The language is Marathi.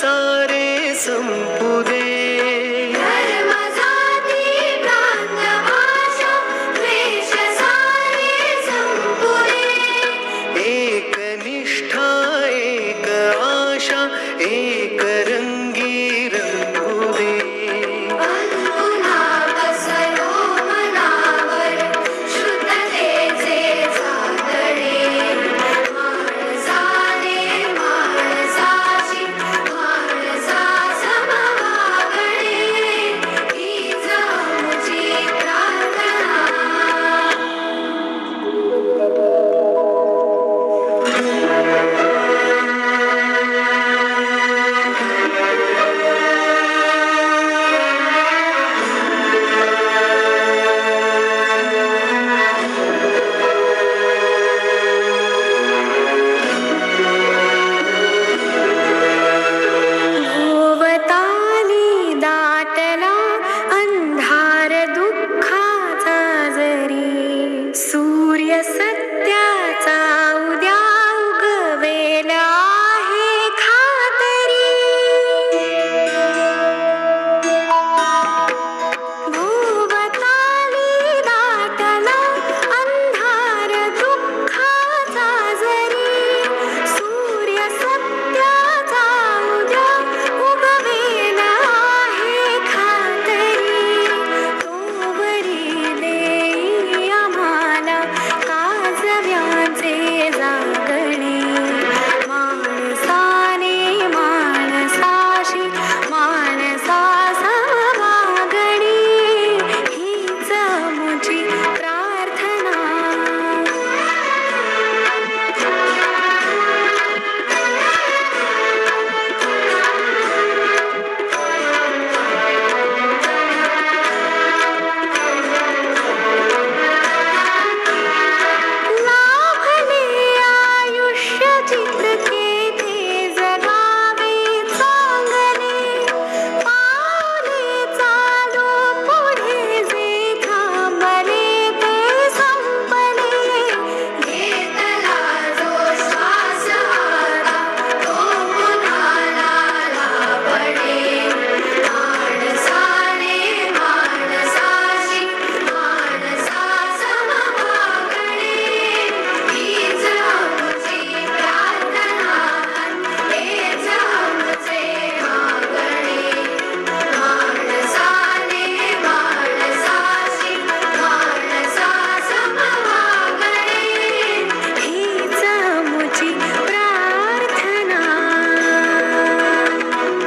सारे संपुरे